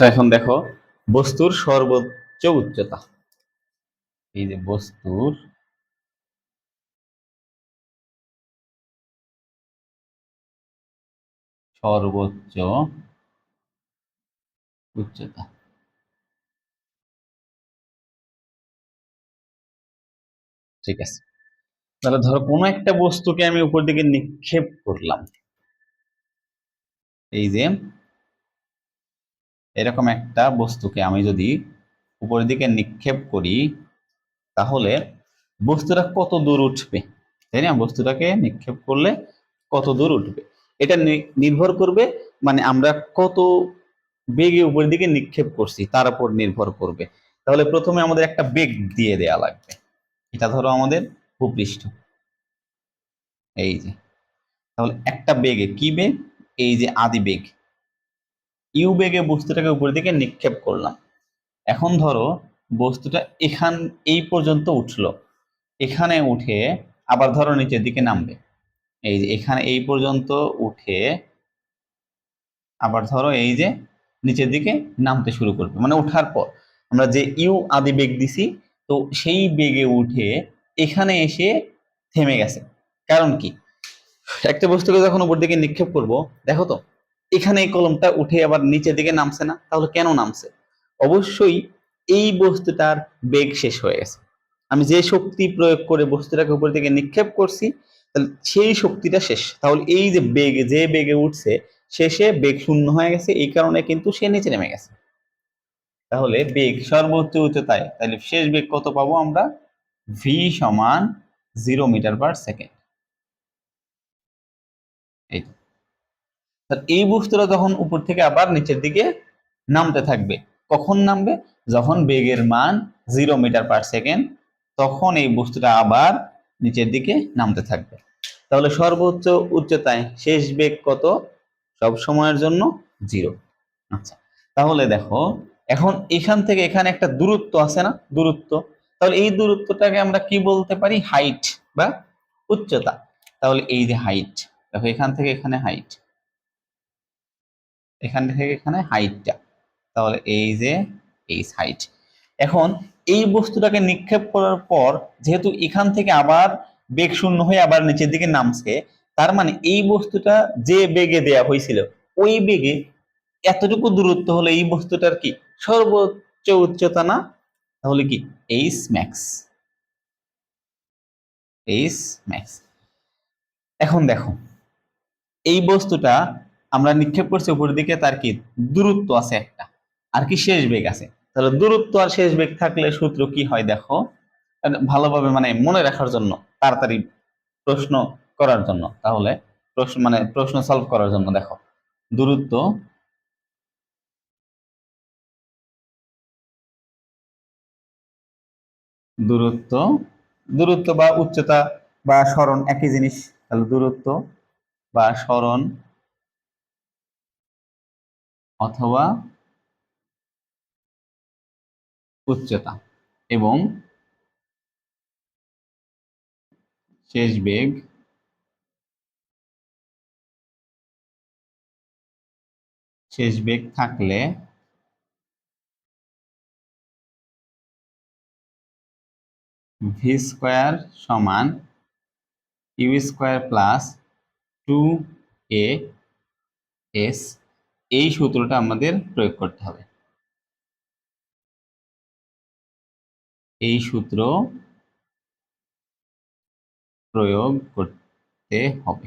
এখন দেখো। বস্তুর সর্বোচ্চ উচ্চতা। এই যে বস্তুর সর্বোচ্চ উচ্চতা। ঠিক আছে। তাহলে ধরো কোনো একটা বস্তুকে আমি উপর দিকে নিক্ষেপ করলাম। এই যে এরকম একটা বস্তুকে আমি যদি উপরের দিকে নিক্ষেপ করি, তাহলে বস্তুটা কত দূর উঠবে? তাই না? বস্তুটাকে নিক্ষেপ করলে কত দূর উঠবে? এটা নির্ভর করবে মানে আমরা কত বেগে উপরের দিকে নিক্ষেপ করছি, তার উপর নির্ভর করবে। তাহলে প্রথমে আমাদের একটা বেগ দিয়ে দেয়া লাগবে। এটা ধরো আমাদের ভূপৃষ্ঠ। এই যে। তাহলে একটা বেগে, কি বেগ? এই যে আদি বেগ। ইউ বেগে বস্তুটাকে উপরের দিকে নিক্ষেপ করলাম। এখন ধরো বস্তুটা এখান, এই পর্যন্ত উঠল। এখানে উঠে আবার ধরো নিচের দিকে নামবে। এই যে এখানে এই পর্যন্ত উঠে আবার ধরো এই যে নিচের দিকে নামতে শুরু করবে। মানে ওঠার পর আমরা যে ইউ আদি বেগ দিছি, তো সেই বেগে উঠে এখানে এসে থেমে গেছে। কারণ কি? একটা বস্তুকে যখন উপর দিকে নিক্ষেপ করব, দেখো তো এখানে এই কলমটা উঠে আবার নিচের দিকে নামছে না, তাহলে কেন নামছে? অবশ্যই এই বস্তুটার বেগ শেষ হয়ে গেছে। আমি যে শক্তি প্রয়োগ করে বস্তুটাকে উপর দিকে নিক্ষেপ করছি, তাহলে সেই শক্তিটা শেষ। তাহলে এই যে বেগ, যে বেগে উঠছে, শেষে বেগ শূন্য হয়ে গেছে, এই কারণে কিন্তু সে নিচে নেমে গেছে। তাহলে বেগ সর্বোচ্চ উচ্চতায়, তাহলে শেষ বেগ কত পাবো আমরা? ভি সমান জিরো মিটার পার সেকেন্ড এই বস্তুটা যখন উপর থেকে আবার নিচের দিকে নামতে থাকবে, কখন নামবে? যখন বেগের মান জিরো মিটার পার সেকেন্ড তখন এই বস্তুটা আবার নিচের দিকে নামতে থাকবে। তাহলে সর্বোচ্চ উচ্চতায় শেষ বেগ কত? সব সময়ের জন্য জিরো আচ্ছা তাহলে দেখো, এখন এখান থেকে এখানে একটা দূরত্ব আছে না? দূরত্ব। তাহলে এই দূরত্বটাকে আমরা কি বলতে পারি? হাইট বা উচ্চতা। তাহলে এই যে হাইট দেখো এখান থেকে এখানে হাইট এখান থেকে এখানে হাইটটা তাহলে এই যে এই হাইট এখন এই বস্তুটাকে নিক্ষেপ করার পর যেহেতু এখান থেকে আবার বেগ শূন্য হয়ে আবার নিচের দিকে নামছে, তার মানে এই বস্তুটা যে বেগে দেয়া হয়েছিল, ওই বেগে এতটুকু দূরত্ব হলে এই বস্তুটার কি? সর্বোচ্চ উচ্চতা না? তাহলে কি? এইচ ম্যাক্স এইচ ম্যাক্স এখন দেখো, এই বস্তুটা আমরা নিক্ষেপ করছি উপরের দিকে, তার কি? দূরত্ব আছে একটা। আর কি শেষ বেগ আছে? তাহলে দূরত্ব আর শেষ বেগ থাকলে সূত্র কি হয় দেখো? ভালোভাবে মানে মনে রাখার জন্য, তাড়াতাড়ি প্রশ্ন করার জন্য, তাহলে প্রশ্ন মানে প্রশ্ন সলভ করার জন্য দেখো। দূরত্ব দূরত্ব দূরত্ব বা উচ্চতা বা স্মরণ একই জিনিস। তাহলে দূরত্ব বা সরণ অথবা উচ্চতা এবং শেষ বেগ শেষ বেগ থাকলে ভি স্কোয়ার সমান U square plus two A S এই সূত্রটা আমাদের প্রয়োগ করতে হবে। এই সূত্র প্রয়োগ করতে হবে।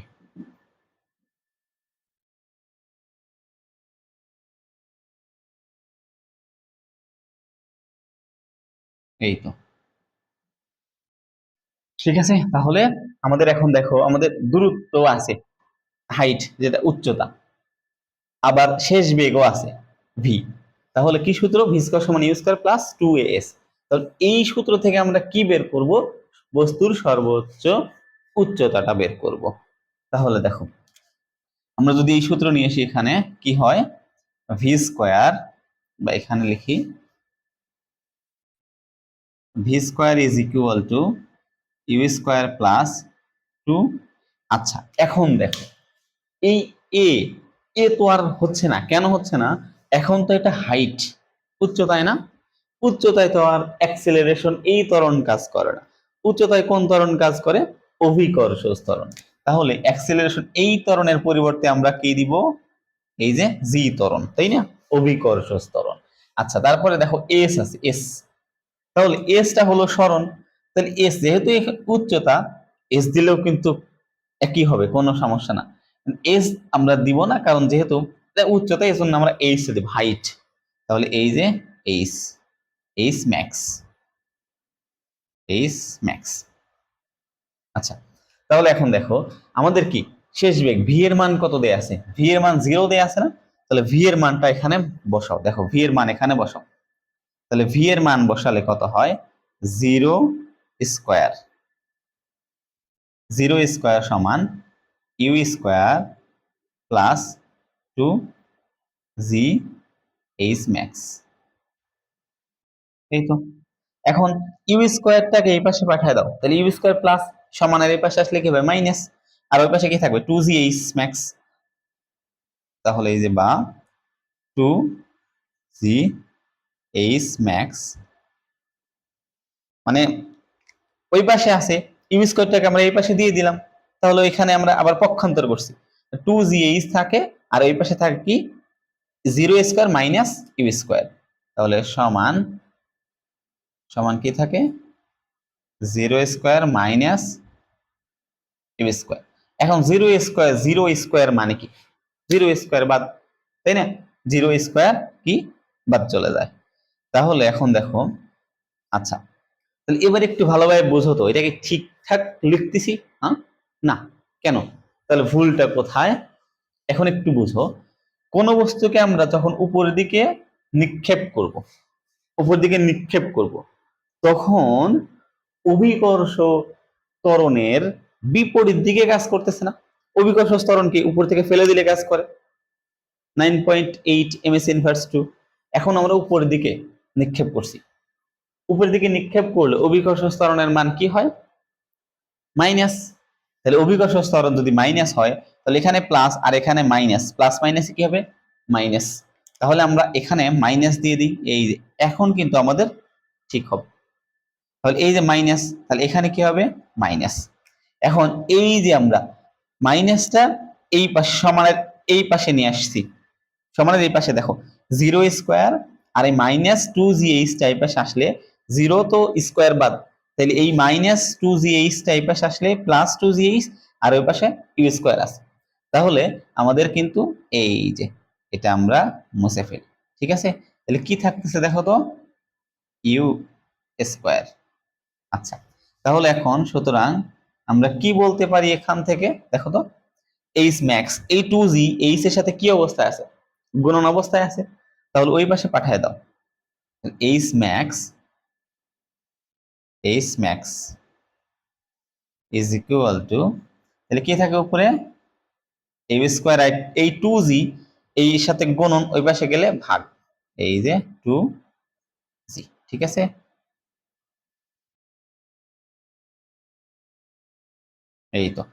এই তো। ঠিক আছে, তাহলে আমাদের এখন দেখো, আমাদের দূরত্ব আছে হাইট যেটা উচ্চতা। আবার শেষ বেগও আছে ভি তাহলে কি সূত্র? ভি স্কয়ার সমান U square plus two A S তাহলে এই সূত্র থেকে আমরা কি বের করব? বস্তুর সর্বোচ্চ উচ্চতাটা বের করব। তাহলে দেখো, আমরা যদি এই সূত্র নিয়ে আসি এখানে, কি হয়? ভি স্কয়ার বা এখানে লিখি V square is equal to U square plus two আচ্ছা এখন দেখো, এই এ এ তো আর হচ্ছে না। কেন হচ্ছে না? এখন তো এটা হাইট উচ্চতায় না? উচ্চতায় তো আর অ্যাক্সেলারেশন এই ত্বরণ কাজ করে না। উচ্চতায় কোন ত্বরণ কাজ করে? অভিকর্ষ ত্বরণ। তাহলে অ্যাক্সেলারেশন এই ত্বরণের পরিবর্তে আমরা কি দিব? এই যে জি ত্বরণ, তাই না? অভিকর্ষ ত্বরণ। আচ্ছা তারপরে দেখো এস আছে এস তাহলে এসটা হলো সরণ তাহলে এস যেহেতু উচ্চতা এস দিলেও কিন্তু একই হবে, কোনো সমস্যা না। এস আমরা দিব না, কারণ যেহেতু উচ্চতা এই জন্য আমরা এইচ দেব হাইট তাহলে এই যে H H max H max আচ্ছা তাহলে এখন দেখো, আমাদের কি? শেষ বেগ ভি এর মান কত দেয়া আছে? ভি এর মান জিরো দেয়া আছে না? তাহলে ভি এর মানটা এখানে বসাও, দেখো ভি এর মান এখানে বসাও। তাহলে ভি এর মান বসালে কত হয়? জিরো স্কোয়ার জিরো স্কোয়ার সমান U square plus two G H max. এই তো। এখন ইউ স্কোয়ারটাকে এই পাশে পাঠিয়ে দাও। তাহলে ইউ স্কোয়ার প্লাস সমানের এই পাশে আসলে কি হবে? মাইনাস। আর ওই পাশে কি থাকবে? Two G H max. তাহলে এই যে বা টু জি এইচ ম্যাক্স। মানে ওই পাশে আছে। ইউ স্কোয়ারটাকে আমরা এই পাশে দিয়ে দিলাম। তাহলে এখানে আমরা আবার পক্ষান্তর করছি। টু জি এইচ থাকে, আর ওই পাশে থাকে কি? Zero square minus U square তাহলে সমান সমান কি থাকে? Zero square minus U square এখন জিরো স্কোয়ার জিরো স্কোয়ার মানে কি? জিরো স্কোয়ার বাদ, তাই না? জিরো স্কোয়ার কি? বাদ চলে যায়। তাহলে এখন দেখো আচ্ছা। তাহলে এবার একটু ভালোভাবে বোঝো তো, এটাকে ঠিকঠাক লিখতেছি হ্যাঁ? না, কেন? তাহলে ভুলটা কোথায়? এখন একটু বুঝো। কোন বস্তুকে আমরা যখন উপরের দিকে নিক্ষেপ করব উপর দিকে নিক্ষেপ করব, তখন অভিকর্ষ ত্বরণের বিপরীত দিকে কাজ করতেছে না। অভিকর্ষ ত্বরণ কি? উপর থেকে ফেলে দিলে কাজ করে। Nine point eight M S inverse two এখন আমরা উপরের দিকে নিক্ষেপ করছি। উপরের দিকে নিক্ষেপ করলে অভিকর্ষ ত্বরণের মান কি হয়? মাইনাস তাহলে অভিকর্ষ ত্বরণ যদি মাইনাস হয়, তাহলে এখানে প্লাস আর এখানে মাইনাস প্লাস মাইনাসে কি হবে? মাইনাস তাহলে আমরা এখানে মাইনাস দিয়ে দিই, এই যে এখন কিন্তু আমাদের ঠিক হবে। তাহলে এই যে মাইনাস তাহলে এখানে কি হবে? মাইনাস এখন এই যে আমরা মাইনাসটা এই পাশে, সমানের এই পাশে নিয়ে আসছি। সমানের এই পাশে দেখো জিরো স্কোয়ার আর এই মাইনাস টু জি এইচটা এই পাশে আসলে জিরো তো স্কোয়ার বাদ। তাহলে এই মাইনাস টু জি এইচটা এই পাশে আসলে প্লাস টু জি এইচ আর ওই পাশে ইউ স্কোয়ার আছে। তাহলে আমাদের কিন্তু এই যে এটা আমরা মুছে ফেলি, ঠিক আছে? তাহলে কি থাকতেছে দেখো তো? ইউ স্কোয়ার আচ্ছা তাহলে এখন সুতরাং আমরা কি বলতে পারি এখান থেকে? দেখো তো এইচ ম্যাক্স এই টু জি এইচ এর সাথে কি অবস্থায় আছে? গুণন অবস্থায় আছে। তাহলে ওই পাশে পাঠিয়ে দাও। H max H max is equal to তাহলে কি থাকে উপরে? এই স্কোয়ার এই টু জি এই সাথে গুণন, ওই পাশে গেলে ভাগ। এই যে টু জি ঠিক আছে? এই তো।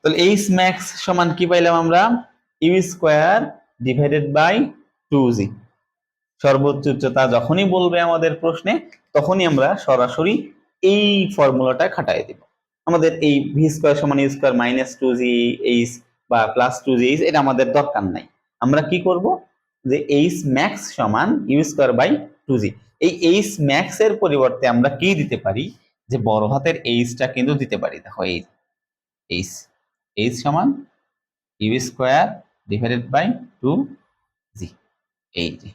তাহলে এইচ ম্যাক্স সমান কি পাইলাম আমরা? U square divided by two G সর্বোচ্চ উচ্চতা যখনই বলবে আমাদের প্রশ্নে, তখনই আমরা সরাসরি এই ফর্মুলাটা খাটাই দিব। আমাদের এই ভি স্কোয়ার সমান U square minus two G H বা প্লাস টু জি এইচ এটা আমাদের দরকার নাই। আমরা কি করব? যে এইচ ম্যাক্স সমান U square by two G এই এইচ ম্যাক্স এর পরিবর্তে আমরা কি দিতে পারি? যে বড় হাতের এইচটা কিন্তু দিতে পারি। দেখো এই এইচ এইচ সমান U square divided by two G এই জি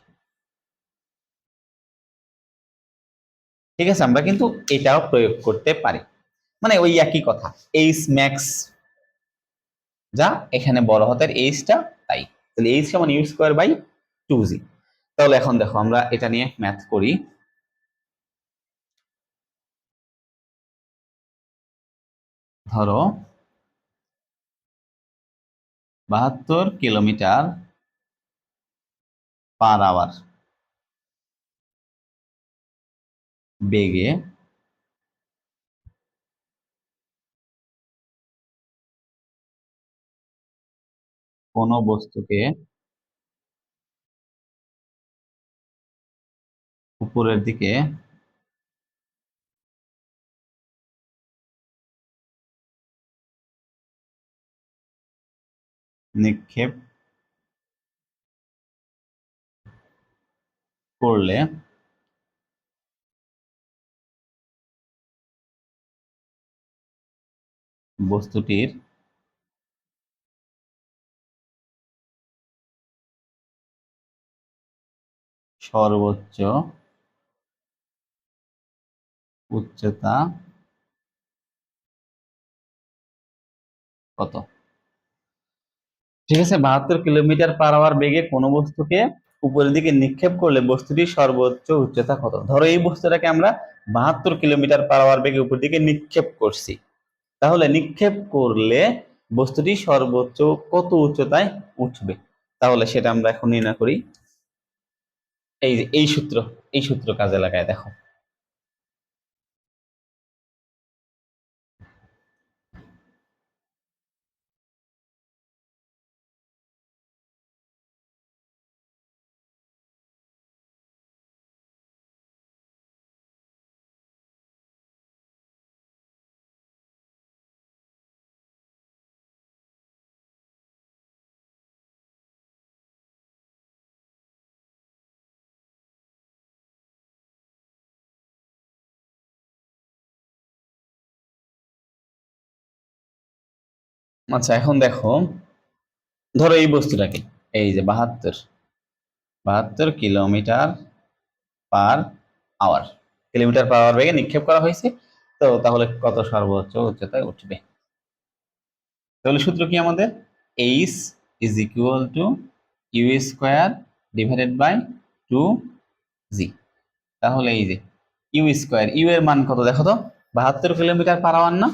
ঠিক আছে? আমরা কিন্তু এটাও প্রয়োগ করতে পারি। মানে ওই একই কথা এইচ ম্যাক্স যা এখানে বড় হাতের এইচটা তাই। তাহলে এইচ সমান U square by two G তাহলে এখন দেখো, আমরা এটা নিয়ে ম্যাথ করি। ধরো, বাহাত্তর কিলোমিটার পার আওয়ার বেগে কোনো বস্তুকে উপরের দিকে নিক্ষেপ করলে বস্তুটির সর্বোচ্চ উচ্চতা কত? ঠিক আছে, বাহাত্তর কিলোমিটার পার আওয়ার বেগে কোনো বস্তুকে উপরের দিকে নিক্ষেপ করলে বস্তুটির সর্বোচ্চ উচ্চতা কত? ধরো এই বস্তুটাকে আমরা বাহাত্তর কিলোমিটার পার আওয়ার বেগে উপর দিকে নিক্ষেপ করছি। তাহলে নিক্ষেপ করলে বস্তুটি সর্বোচ্চ কত উচ্চতায় উঠবে? তাহলে সেটা আমরা এখন নির্ণয় করি। এই যে, এই সূত্র এই সূত্র কাজে লাগায়, দেখো। আচ্ছা এখন দেখো, ধরো এই বস্তুটাকে, এই যে বাহাত্তর বাহাত্তর kilometre per hour, kilometre per hour বেগে নিক্ষেপ করা হয়েছে। তো তাহলে কত সর্বোচ্চ উচ্চতায় উঠবে? তাহলে সূত্র কি আমাদের? H is equal to U square divided by two G তাহলে এই যে ইউ স্কোয়ার ইউ এর মান কত? দেখো তো, বাহাত্তর কিলোমিটার পার আওয়ার না?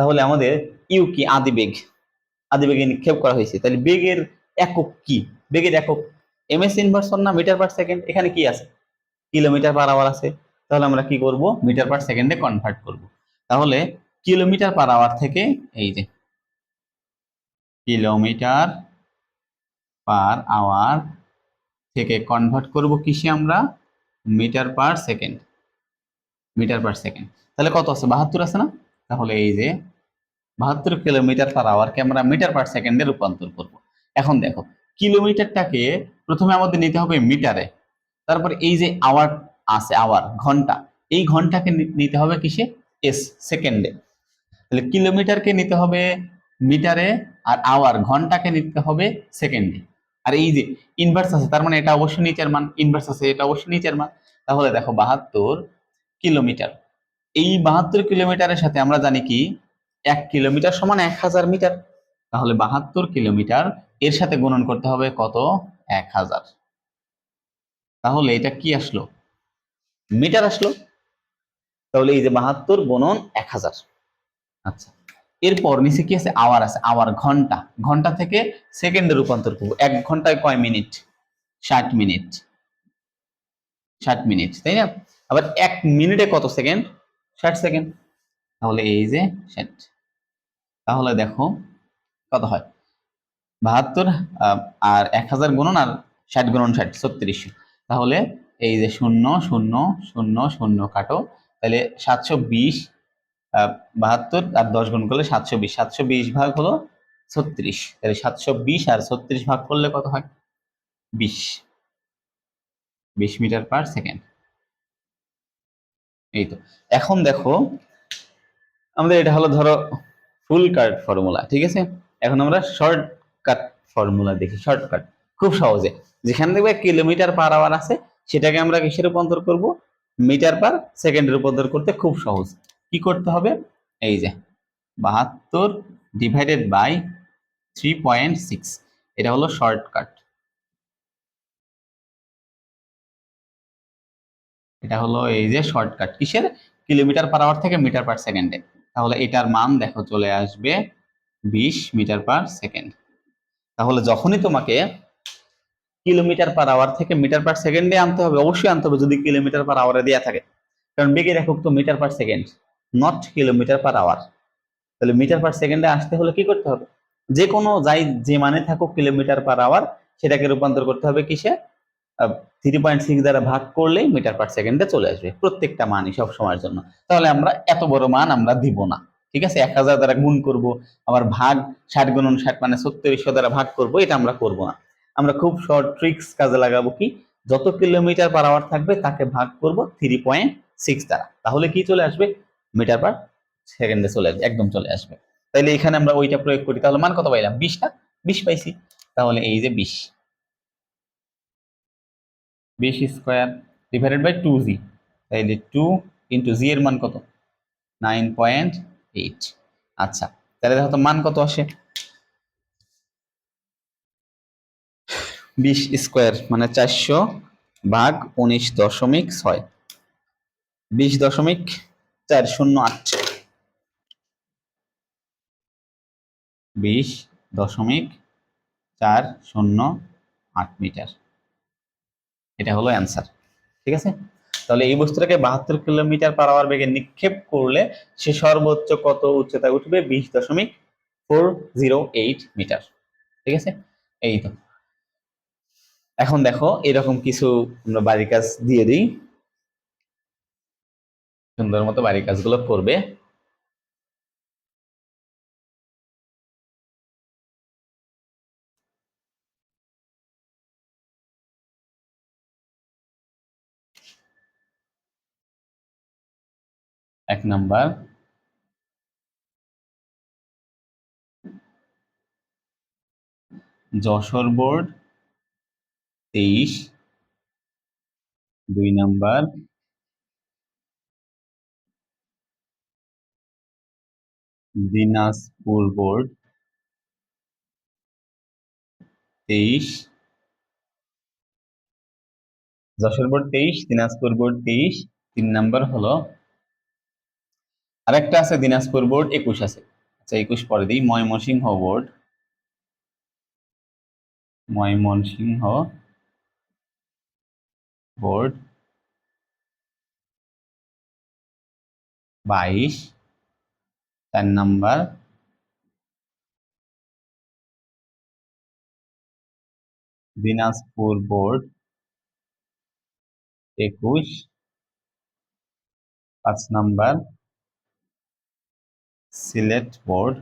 তাহলে আমাদের ইউ কি? আদি বেগ। আদি বেগে নিক্ষেপ করা হয়েছে। তাহলে বেগের একক কি? বেগের একক এম এস ইনভার্সন না মিটার পার সেকেন্ড এখানে কি আছে? কিলোমিটার পার আওয়ার আছে। তাহলে আমরা কি করব? মিটার পার সেকেন্ডে কনভার্ট করব। তাহলে কিলোমিটার পার আওয়ার থেকে এই যে কিলোমিটার পার আওয়ার থেকে কনভার্ট করব কিসে আমরা? Metre per second metre per second তাহলে কত আছে? বাহাত্তর আছে না? তাহলে এই যে বাহাত্তর কিলোমিটার পার আওয়ারকে আমরা মিটার পার সেকেন্ডে রূপান্তর করব। এখন দেখো, কিলোমিটারটাকে প্রথমে আমাদের নিতে হবে মিটারে তারপর এই যে আওয়ার আছে আওয়ার ঘণ্টা, এই ঘন্টাকে নিতে হবে কিসে? এস সেকেন্ডে তাহলে কিলোমিটারকে নিতে হবে মিটারে আর আওয়ার ঘন্টাকে নিতে হবে সেকেন্ডে আর এই যে ইনভার্স আছে, তার মানে এটা অবশ্যই নিচের মান ইনভার্স আছে, এটা অবশ্যই নিচের মান। তাহলে দেখো, বাহাত্তর কিলোমিটার। এই বাহাত্তর কিলোমিটারের সাথে আমরা জানি কি? এক কিলোমিটার সমান এক হাজার মিটার। তাহলে বাহাত্তর কিলোমিটার এর সাথে গুণন করতে হবে কত? এক হাজার। তাহলে এটা কি আসলো? মিটার আসলো। তাহলে এই যে বাহাত্তর গুণন এক হাজার। আচ্ছা এরপর নিচে কি আছে? আওয়ার আছে, আওয়ার ঘণ্টা। ঘণ্টা থেকে সেকেন্ডে রূপান্তর করব। এক ঘন্টায় কয় মিনিট? ষাট মিনিট। ষাট মিনিট, তাই না? আবার এক মিনিটে কত সেকেন্ড? ষাট সেকেন্ড। তাহলে এই যে ষাট। তাহলে দেখো কত হয়? বাহাত্তর আর এক হাজার গুণন আর ষাট গুণন ষাট, ছত্রিশ। তাহলে এই যে শূন্য শূন্য শূন্য শূন্য কাটো, তাহলে সাতশো বিশ বাহাত্তর আর দশ গুণ করলে সাতশো বিশ। সাতশো বিশ ভাগ হলো ছত্রিশ। তাহলে সাতশো বিশ আর ছত্রিশ ভাগ করলে কত হয়? বিশ। বিশ মিটার পার সেকেন্ড। এই তো। এখন দেখো, আমাদের এটা হলো ধরো ফুল কাট ফর্মুলা ঠিক আছে? এখন আমরা শর্টকাট ফর্মুলা দেখি শর্টকাট খুব সহজে। যেখানে দেখবে কিলোমিটার পার আওয়ার আছে, সেটাকে আমরা কিসে রূপান্তর করব? মিটার পার সেকেন্ডে রূপান্তর করতে খুব সহজ। কি করতে হবে? এই যে, বাহাত্তর divided by three point six এটা হলো শর্টকাট এটা হলো এই যে শর্টকাট কিসের? কিলোমিটার পার আওয়ার থেকে মিটার পার সেকেন্ডে তাহলে এটার মান দেখো চলে আসবে বিশ মিটার পার সেকেন্ড। তাহলে যখনই তোমাকে কিলোমিটার পার আওয়ার থেকে মিটার পার সেকেন্ডে আনতে হবে, অবশ্যই আনতে হবে যদি কিলোমিটার পার আওয়ারে দেওয়া থাকে। কারণ বেগের একক তো metre per second not kilometre per hour তাহলে মিটার পার সেকেন্ডে আসতে হলে কি করতে হবে? যে কোনো যাই, যে মানে থাকুক কিলোমিটার পার আওয়ার সেটাকে রূপান্তর করতে হবে কিসে? থ্রি পয়েন্ট সিক্স দ্বারা ভাগ করলেই মিটার পার সেকেন্ডে চলে আসবে প্রত্যেকটা মানই সব সময়ের জন্য। তাহলে আমরা এত বড় মান আমরা দিব না। ঠিক আছে? এক হাজার দ্বারা গুণ করব, আবার ভাগ ষাট গুণন ষাট মানে সত্তরশো দ্বারা ভাগ করব, এটা আমরা করব না। আমরা খুব শর্ট ট্রিক্স কাজে লাগাবো কি? যত কিলোমিটার পার আওয়ার থাকবে তাকে ভাগ করব থ্রি পয়েন্ট সিক্স দ্বারা। তাহলে কি চলে আসবে? মিটার পার সেকেন্ডে চলে আসবে, একদম চলে আসবে। তাইলে এখানে আমরা ওইটা প্রয়োগ করি। তাহলে মান কত পাইলাম? বিশটা? বিশ পাইছি। তাহলে এই যে বিশ। বিশ square divided by two G তাইলে টু ইন্টু জি এর মান কত? নাইন পয়েন্ট এইট আচ্ছা তাহলে দেখো তো মান কত আসে? বিশ স্কোয়ার মানে চারশো ভাগ উনিশ দশমিক ছয়। বিশ দশমিক চার শূন্য আট। বিশ দশমিক চার শূন্য আট মিটার। এটা হলো অ্যান্সার ঠিক আছে? তাহলে এই বস্তুটাকে বাহাত্তর কিলোমিটার পার আওয়ার বেগে নিক্ষেপ করলে সে সর্বোচ্চ কত উচ্চতায় উঠবে? বিশ দশমিক ফোর জিরো এইট মিটার ঠিক আছে? এই তো। এখন দেখো, এরকম কিছু আমরা বাড়ির কাজ দিয়ে দিই। সুন্দর মতো বাড়ির কাজগুলো করবে। এক নাম্বার। যশোর বোর্ড, তেইশ। দুই নাম্বার। দিনাজপুর বোর্ড, তেইশ। যশোর বোর্ড, তেইশ, দিনাজপুর বোর্ড, তেইশ। তিন নাম্বার হলো আরেকটা আছে দিনাজপুর বোর্ড, একুশ আছে। আচ্ছা একুশ পরে দিই। ময়মনসিংহ বোর্ড। ময়মনসিংহ বোর্ড। বাইশ। চার নাম্বার। দিনাজপুর বোর্ড। একুশ। পাঁচ নাম্বার। সিলেট বোর্ড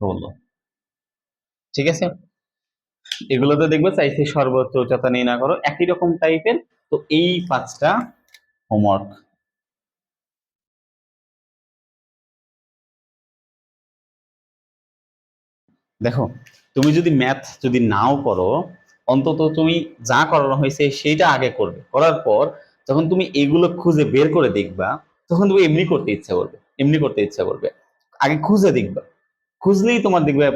ষোলো। ঠিক আছে? এগুলোতে দেখবে চাইছে সর্বোচ্চ উচ্চতা নিয়ে না করো, একই রকম টাইপের তো এই পাঁচটা হোমওয়ার্ক দেখো, তুমি যদি ম্যাথ যদি নাও করো, অন্তত তুমি যা করানো হয়েছে সেইটা আগে করবে। করার পর যখন তুমি এগুলো খুঁজে বের করে দেখবা, তখন তুমি এমনি করতে ইচ্ছা করবে, এমনি করতে ইচ্ছা করবে। আগে খুঁজে দেখবা। খুঁজলেই তোমার দেখবে,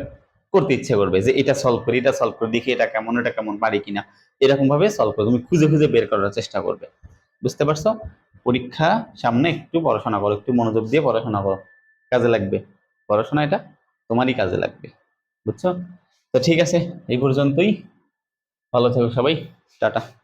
করতে ইচ্ছে করবে যে এটা সলভ করি, এটা সলভ করি, দেখি এটা কেমন এটা কেমন পারি কিনা। এরকম ভাবে সলভ করো তুমি খুঁজে খুঁজে বের করার চেষ্টা করবে। বুঝতে পারছ? পরীক্ষা সামনে একটু পড়াশোনা করো, একটু মনোযোগ দিয়ে পড়াশোনা করো। কাজে লাগবে। পড়াশোনা এটা তোমারই কাজে লাগবে। বুঝছ? তো ঠিক আছে, এই পর্যন্তই। ভালো থেকো সবাই। টাটা।